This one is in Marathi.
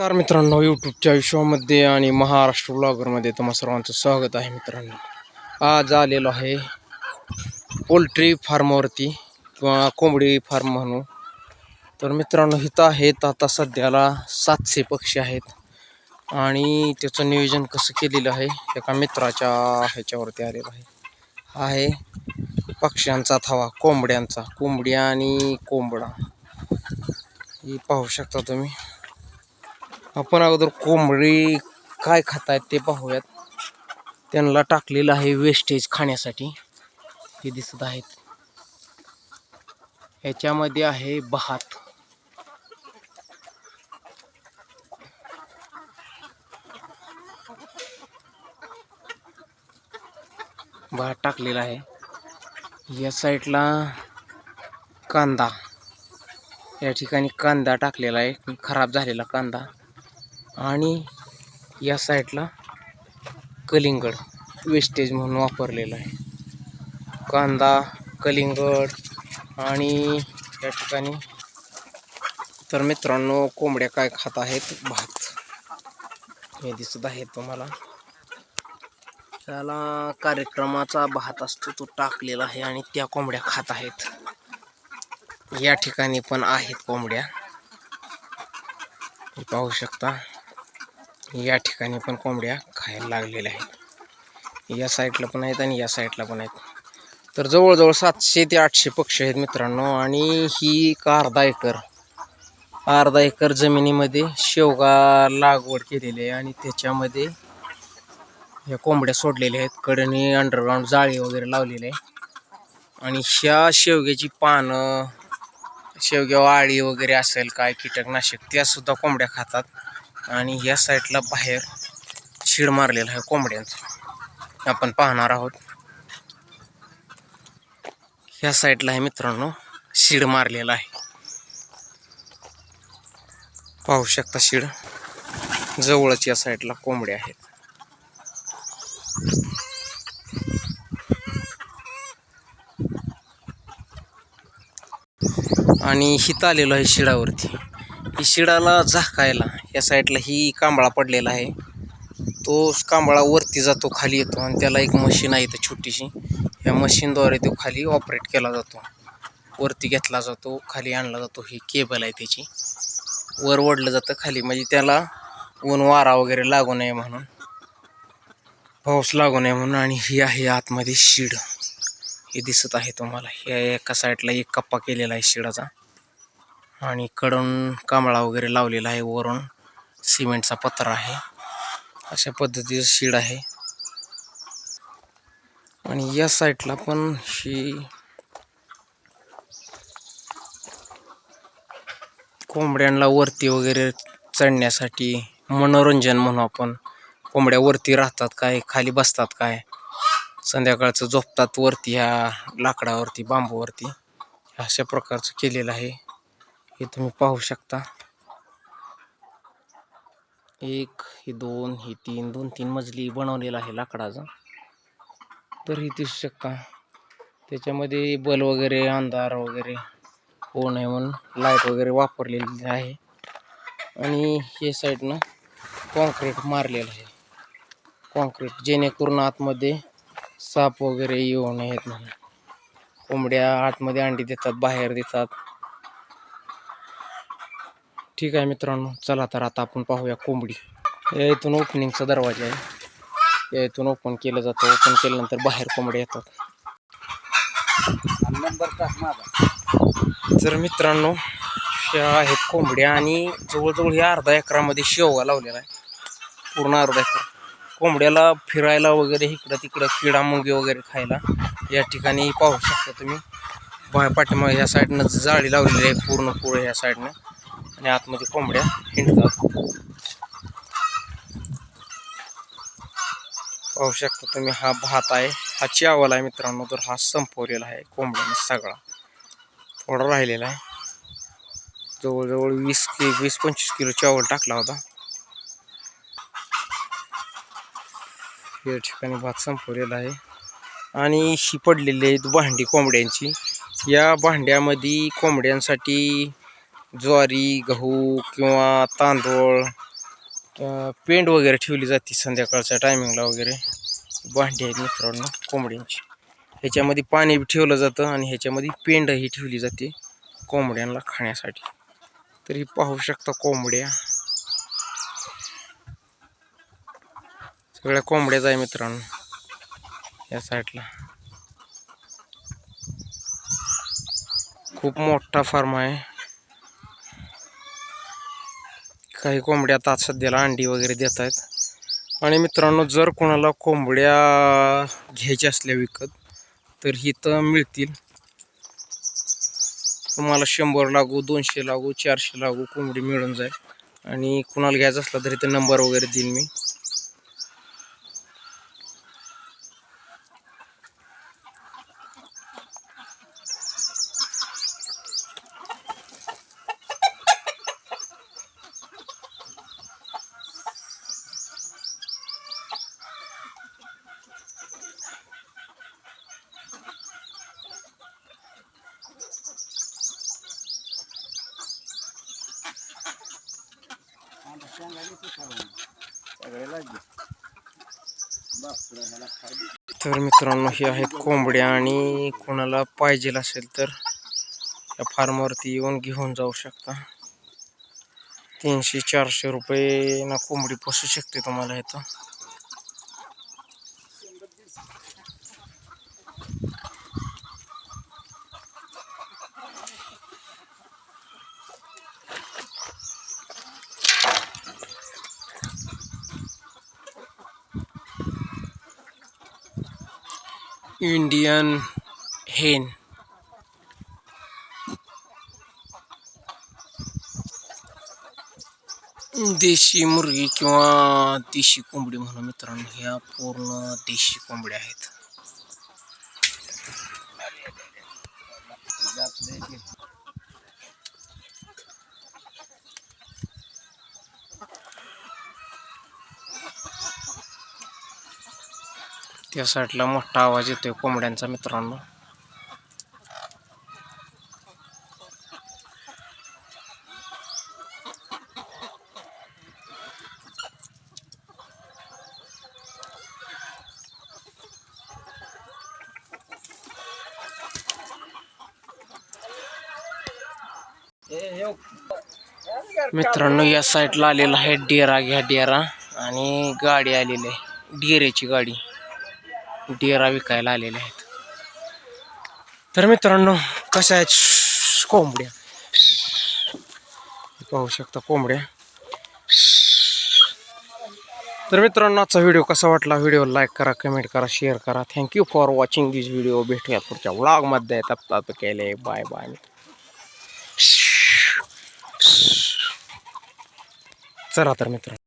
नमस्कार मित्रांनो यूट्यूबच्या विश्वामध्ये आणि महाराष्ट्र ब्लॉगरमध्ये तुम्हा सर्वांचं स्वागत आहे मित्रांनो. आज आलेलो आहे पोल्ट्री फार्मवरती किंवा कोंबडी फार्म म्हणू तर मित्रांनो इथं आहेत आता सध्याला सातशे पक्षी आहेत आणि त्याचं नियोजन कसं केलेलं आहे एका मित्राच्या ह्याच्यावरती आलेलं आहे. आहे पक्ष्यांचा थवा कोंबड्यांचा कोंबडी आणि कोंबडा. ही पाहू शकता तुम्ही. आपण अगोदर कोंबडी काय खातायत ते पाहूयात. त्यांना टाकलेलं आहे वेस्टेज खाण्यासाठी. हे दिसत आहेत. ह्याच्यामध्ये आहे भात. भात टाकलेला आहे. या साईडला कांदा. या ठिकाणी कांदा टाकलेला आहे. खराब झालेला कांदा. आणि या साईडला कलिंगड वेस्टेज म्हणून वापरलेलं आहे. कांदा कलिंगड आणि या ठिकाणी तर मित्रांनो कोंबड्या काय खात आहेत? भात. हे दिसत आहे तुम्हाला. त्याला कार्यक्रमाचा भात असतो तो टाकलेला आहे आणि त्या कोंबड्या खात आहेत. या ठिकाणी पण आहेत कोंबड्या. पाहू शकता. या ठिकाणी पण कोंबड्या खायला लागलेल्या आहेत. या साईडला पण आहेत आणि या साईडला पण आहेत. तर जवळजवळ सातशे ते आठशे पक्षी आहेत मित्रांनो आणि ही एक अर्धा एकर अर्धा एकर जमिनीमध्ये शेवगा लागवड केलेली आहे आणि त्याच्यामध्ये या कोंबड्या सोडलेल्या आहेत. कडेने अंडरग्राऊंड जाळी वगैरे लावलेले आहे. आणि ह्या शेवग्याची पानं शेवग्या आळी वगैरे असेल काय कीटकनाशक त्यासुद्धा कोंबड्या खातात. आणि या साईडला बाहेर शिड मारलेला आहे कोंबड्यांचं. आपण पाहणार आहोत. ह्या साईडला आहे मित्रांनो शिड मारलेला आहे. पाहू शकता शिड जवळच या साईडला कोंबड्या आहेत. आणि हिथं आलेलो आहे शिडावरती. ही शिडाला झाकायला या साईडला ही कांबळा पडलेला आहे. तो कांबळा वरती जातो खाली येतो आणि त्याला एक मशीन आहे इथं छोटीशी. या मशीनद्वारे तो खाली ऑपरेट केला जातो. वरती घेतला जातो खाली आणला जातो. ही केबल आहे त्याची. वर ओढलं जातं खाली. म्हणजे त्याला ऊन वारा वगैरे लागू नये म्हणून. पाऊस लागू नये म्हणून आणि ही आहे आतमध्ये शिड. हे दिसत आहे तुम्हाला. ह्या एका साईडला एक कप्पा केलेला आहे शिडाचा. आणि कडून कांबळा वगैरे लावलेला आहे वरून. सिमेंटचा पत्रा आहे. अशा पद्धतीचं शीड आहे. आणि या साईडला पण ही कोंबड्यांना वरती वगैरे चढण्यासाठी मनोरंजन म्हणू आपण. कोंबड्या वरती राहतात काय खाली बसतात काय? संध्याकाळचं झोपतात वरती ह्या लाकडावरती बांबूवरती. अशा प्रकारचं केलेलं आहे. हे तुम्ही पाहू शकता. एक ही दोन ही तीन दोन तीन मजली बनवलेला आहे लाकडाचा. तर ही दिसू शकता त्याच्यामध्ये बल वगैरे अंधार वगैरे होऊ नये म्हणून लाइट वगैरे वापरलेली आहे. आणि हे साईडनं कॉन्क्रीट मारलेलं आहे. कॉन्क्रीट जेणेकरून आतमध्ये साप वगैरे येऊ नयेत म्हणून. कोंबड्या आतमध्ये अंडी देतात बाहेर देतात. ठीक आहे मित्रांनो चला तर आता आपण पाहूया कोंबडी. या इथून ओपनिंगचा दरवाजा आहे. या इथून ओपन केलं जातं. ओपन केल्यानंतर बाहेर कोंबड्या येतात. तर मित्रांनो ह्या आहेत कोंबड्या आणि जवळजवळ ह्या अर्धा एकरामध्ये शेवगा लावलेला आहे. पूर्ण अर्धा एकर. कोंबड्याला फिरायला वगैरे इकडं तिकडं किडा मुंगी वगैरे खायला या ठिकाणी पाहू शकता तुम्ही. पाठीमागे ह्या साईडनं जाळी लावलेली आहे पूर्ण पुढे ह्या साईडनं आणि आतमध्ये कोंबड्या हिंडतात. पाहू शकता तुम्ही हा भात आहे. हा चावल आहे मित्रांनो तर हा संपवलेला आहे कोंबड्याने सगळा. थोडा राहिलेला आहे. जवळजवळ वीस कि वीस पंचवीस किलो चावल टाकला होता. या ठिकाणी भात संपवलेला आहे. आणि ही पडलेली आहेत भांडी कोंबड्यांची. या भांड्यामध्ये कोंबड्यांसाठी ज्वारी गहू किंवा तांदूळ पेंड वगैरे ठेवली जाते संध्याकाळच्या टायमिंगला वगैरे. भांडी आहेत मित्रांनो कोंबड्यांची. ह्याच्यामध्ये पाणी बी ठेवलं जातं आणि ह्याच्यामध्ये पेंडही ठेवली जाते कोंबड्यांना खाण्यासाठी. तर ही पाहू शकता कोंबड्या. सगळ्या कोंबड्याच आहे मित्रांनो या साईडला. खूप मोठा फार्म आहे. काही कोंबड्या आता सध्याला अंडी वगैरे देत आहेत. आणि मित्रांनो जर कोणाला कोंबड्या घ्यायच्या असल्या विकत तर ही तर मिळतील. तुम्हाला शंभर लागू दोनशे लागू चारशे लागू कोंबडी मिळून जाईल. आणि कुणाला घ्यायचं असलं तर इथं नंबर वगैरे देईन मी. तर मित्रांनो हे आहेत कोंबड्या आणि कोणाला पाहिजे असेल तर या फार्मवरती येऊन घेऊन जाऊ शकता. तीनशे चारशे रुपये ना कोंबडी पोसू शकते तुम्हाला इथं. इंडियन हेन देशी मुर्गी किंवा देशी कोंबडी म्हणून मित्रांनो ह्या पूर्ण देशी कोंबड्या आहेत. त्या साईडला मोठा आवाज येतोय कोंबड्यांचा मित्रांनो. मित्रांनो या साईडला आलेला आहे डेरा घ्या डेरा. आणि गाडी आलेली आहे डेरेची गाडी. डेरा विकायला आलेले आहेत? तर मित्रांनो कशा आहेत? कोंबड्या. पाहू शकता कोंबड्या. तर मित्रांनो आजचा व्हिडिओ कसा वाटला? व्हिडिओ लाईक करा कमेंट करा शेअर करा. Thank you for watching this video भेटूया पुढच्या व्लॉगमध्ये तप्तात केले. बाय बाय चला तर मित्रांनो.